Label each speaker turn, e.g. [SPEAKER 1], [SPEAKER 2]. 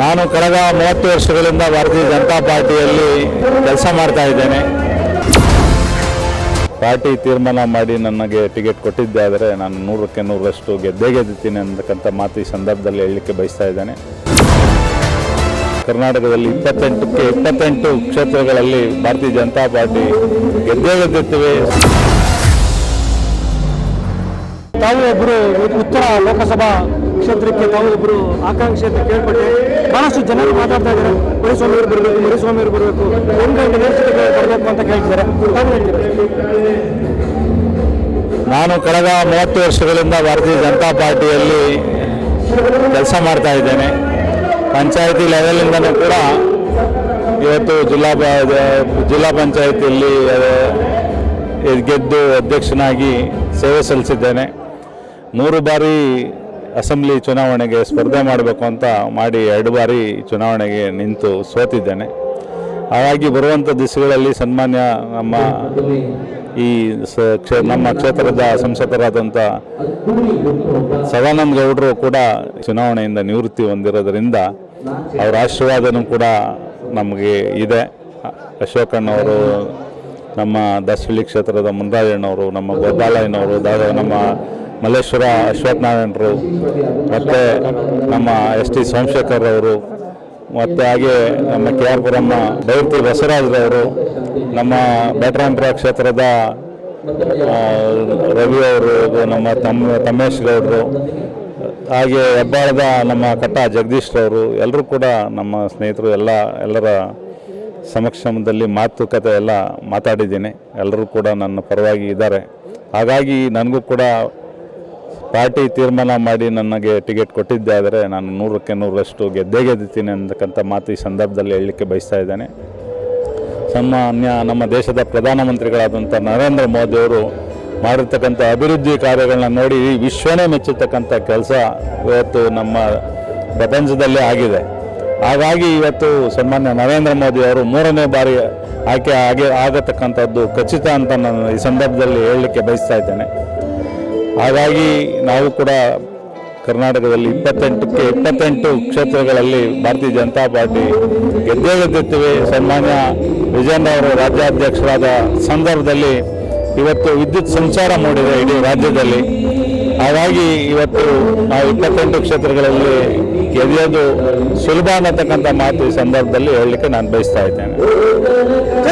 [SPEAKER 1] ನಾನು ಕಳೆದ ಮೂವತ್ತು ವರ್ಷಗಳಿಂದ ಭಾರತೀಯ ಜನತಾ ಪಾರ್ಟಿಯಲ್ಲಿ ಕೆಲಸ ಮಾಡ್ತಾ ಇದ್ದೇನೆ. ಪಾರ್ಟಿ ತೀರ್ಮಾನ ಮಾಡಿ ನನಗೆ ಟಿಕೆಟ್ ಕೊಟ್ಟಿದ್ದಾದರೆ ನಾನು ನೂರಕ್ಕೆ ನೂರರಷ್ಟು ಗೆದ್ದೇ ಗೆದ್ದುತ್ತೀನಿ ಅಂತಕ್ಕಂಥ ಮಾತು ಈ ಸಂದರ್ಭದಲ್ಲಿ ಹೇಳಲಿಕ್ಕೆ ಬಯಸ್ತಾ ಇದ್ದೇನೆ. ಕರ್ನಾಟಕದಲ್ಲಿ ಇಪ್ಪತ್ತೆಂಟಕ್ಕೆ ಇಪ್ಪತ್ತೆಂಟು ಕ್ಷೇತ್ರಗಳಲ್ಲಿ ಭಾರತೀಯ ಜನತಾ ಪಾರ್ಟಿ ಗೆದ್ದೇ ಗೆದ್ದುತ್ತೇವೆ
[SPEAKER 2] ತಾವು ಒಬ್ಬರು ಉತ್ತರ ಲೋಕಸಭಾ ಕ್ಷೇತ್ರಕ್ಕೆ ನಾವು ಒಬ್ಬರು ಆಕಾಂಕ್ಷೆ ಅಂತ ಕೇಳ್ಪಟ್ಟೆ. ಬಹಳಷ್ಟು ಜನರು ಮಾತಾಡ್ತಾ ಇದ್ದಾರೆ. ಮರಿಸ್ವಾಮಿಯವರು ಬರಬೇಕು ಮರಿಸ್ವಾಮಿಯವರು ಬರಬೇಕು. ಒಂದು ನೇತೃತ್ವಕ್ಕೆ ಬರಬೇಕು ಅಂತ ಕೇಳ್ತಿದ್ದಾರೆ.
[SPEAKER 1] ನಾನು ಕಳೆದ ಮೂವತ್ತು ವರ್ಷಗಳಿಂದ ಭಾರತೀಯ ಜನತಾ ಪಾರ್ಟಿಯಲ್ಲಿ ಕೆಲಸ ಮಾಡ್ತಾ ಇದ್ದೇನೆ. ಪಂಚಾಯತಿ ಲೆವೆಲಿಂದನೂ ಕೂಡ ಇವತ್ತು ಜಿಲ್ಲಾ ಜಿಲ್ಲಾ ಪಂಚಾಯತಿಯಲ್ಲಿ ಗೆದ್ದು ಅಧ್ಯಕ್ಷನಾಗಿ ಸೇವೆ ಸಲ್ಲಿಸಿದ್ದೇನೆ. ಮೂರು ಬಾರಿ ಅಸೆಂಬ್ಲಿ ಚುನಾವಣೆಗೆ ಸ್ಪರ್ಧೆ ಮಾಡಬೇಕು ಅಂತ ಮಾಡಿ ಎರಡು ಬಾರಿ ಚುನಾವಣೆಗೆ ನಿಂತು ಸೋತಿದ್ದೇನೆ. ಹಾಗಾಗಿ ಬರುವಂಥ ದಿವಸಗಳಲ್ಲಿ ಸನ್ಮಾನ್ಯ ನಮ್ಮ ಈ ಕ್ಷೇ ನಮ್ಮ ಕ್ಷೇತ್ರದ ಸಂಸದರಾದಂಥ ಸದಾನಂದ ಗೌಡರು ಕೂಡ ಚುನಾವಣೆಯಿಂದ ನಿವೃತ್ತಿ ಹೊಂದಿರೋದ್ರಿಂದ ಅವರ ಆಶೀರ್ವಾದನೂ ಕೂಡ ನಮಗೆ ಇದೆ. ಅಶೋಕಣ್ಣವರು, ನಮ್ಮ ದಾಸಹಳ್ಳಿ ಕ್ಷೇತ್ರದ ಮುನ್ರಾಜಣ್ಣವರು ನಮ್ಮ ಗೋಪಾಲಯ್ಯನವರು, ದಾದ ನಮ್ಮ ಮಲ್ಲೇಶ್ವರ ಅಶ್ವತ್ಥನಾರಾಯಣರು ಮತ್ತು ನಮ್ಮ ಎಸ್ ಟಿ ಸೋಮಶೇಖರ್ ಅವರು ಮತ್ತು ಹಾಗೆ ನಮ್ಮ ಕೆ ಆರ್ ಪುರಮ್ಮ ಬೈರ್ತಿ ಬಸವರಾಜರವರು ನಮ್ಮ ಬೇಟರಾಂಪುರ ಕ್ಷೇತ್ರದ ರವಿ ಅವರು, ನಮ್ಮ ತಮ್ಮ, ತಮ್ಮೇಶ್ ಗೌಡರು, ಹಾಗೆ ಹೆಬ್ಬಾಳದ ನಮ್ಮ ಕಟ್ಟ ಜಗದೀಶ್ ರವರು, ಎಲ್ಲರೂ ಕೂಡ ನಮ್ಮ ಸ್ನೇಹಿತರು, ಎಲ್ಲ, ಎಲ್ಲರ ಸಮಕ್ಷಮದಲ್ಲಿ ಮಾತುಕತೆ ಎಲ್ಲ ಮಾತಾಡಿದ್ದೀನಿ. ಎಲ್ಲರೂ ಕೂಡ ನನ್ನ ಪರವಾಗಿ ಇದ್ದಾರೆ. ಹಾಗಾಗಿ ನನಗೂ ಕೂಡ ಪಾರ್ಟಿ ತೀರ್ಮಾನ ಮಾಡಿ ನನಗೆ ಟಿಕೆಟ್ ಕೊಟ್ಟಿದ್ದಾದರೆ ನಾನು ನೂರಕ್ಕೆ ನೂರರಷ್ಟು ಗೆದ್ದೇ ಗೆದ್ದುತ್ತೀನಿ ಅಂತಕ್ಕಂಥ ಮಾತು ಈ ಸಂದರ್ಭದಲ್ಲಿ ಹೇಳಲಿಕ್ಕೆ ಬಯಸ್ತಾ ಇದ್ದೇನೆ. ಸಾಮಾನ್ಯ ನಮ್ಮ ದೇಶದ ಪ್ರಧಾನಮಂತ್ರಿಗಳಾದಂಥ ನರೇಂದ್ರ ಮೋದಿಯವರು ಮಾಡಿರ್ತಕ್ಕಂಥ ಅಭಿವೃದ್ಧಿ ಕಾರ್ಯಗಳನ್ನ ನೋಡಿ ಈ ವಿಶ್ವನೇ ಮೆಚ್ಚತಕ್ಕಂಥ ಕೆಲಸ ಇವತ್ತು ನಮ್ಮ ಪ್ರಪಂಚದಲ್ಲೇ ಆಗಿದೆ. ಹಾಗಾಗಿ ಇವತ್ತು ಸನ್ಮಾನ್ಯ ನರೇಂದ್ರ ಮೋದಿ ಅವರು ಮೂರನೇ ಬಾರಿ ಆಯ್ಕೆ ಆಗಿ ಆಗತಕ್ಕಂಥದ್ದು ಖಚಿತ ಅಂತ ನಾನು ಈ ಸಂದರ್ಭದಲ್ಲಿ ಹೇಳಲಿಕ್ಕೆ ಬಯಸ್ತಾ ಇದ್ದೇನೆ. ಹಾಗಾಗಿ ನಾವು ಕೂಡ ಕರ್ನಾಟಕದಲ್ಲಿ ಇಪ್ಪತ್ತೆಂಟಕ್ಕೆ, ಇಪ್ಪತ್ತೆಂಟು ಕ್ಷೇತ್ರಗಳಲ್ಲಿ ಭಾರತೀಯ ಜನತಾ ಪಾರ್ಟಿ ಗೆದ್ದೇ ಗೆದ್ದಿರ್ತೀವಿ ಸನ್ಮಾನ್ಯ ವಿಜಯಣ್ಣ ಅವರು ರಾಜ್ಯಾಧ್ಯಕ್ಷರಾದ ಸಂದರ್ಭದಲ್ಲಿ ಇವತ್ತು ವಿದ್ಯುತ್ ಸಂಚಾರ ಮೂಡಿದೆ ಇಡೀ ರಾಜ್ಯದಲ್ಲಿ. ಹಾಗಾಗಿ ಇವತ್ತು ನಾವು ಇಪ್ಪತ್ತೆಂಟು ಕ್ಷೇತ್ರಗಳಲ್ಲಿ ಗೆದ್ದೋದು ಸುಲಭ ಅನ್ನತಕ್ಕಂಥ ಮಾತು ಈ ಸಂದರ್ಭದಲ್ಲಿ ಹೇಳಲಿಕ್ಕೆ ನಾನು ಬಯಸ್ತಾ ಇದ್ದೇನೆ.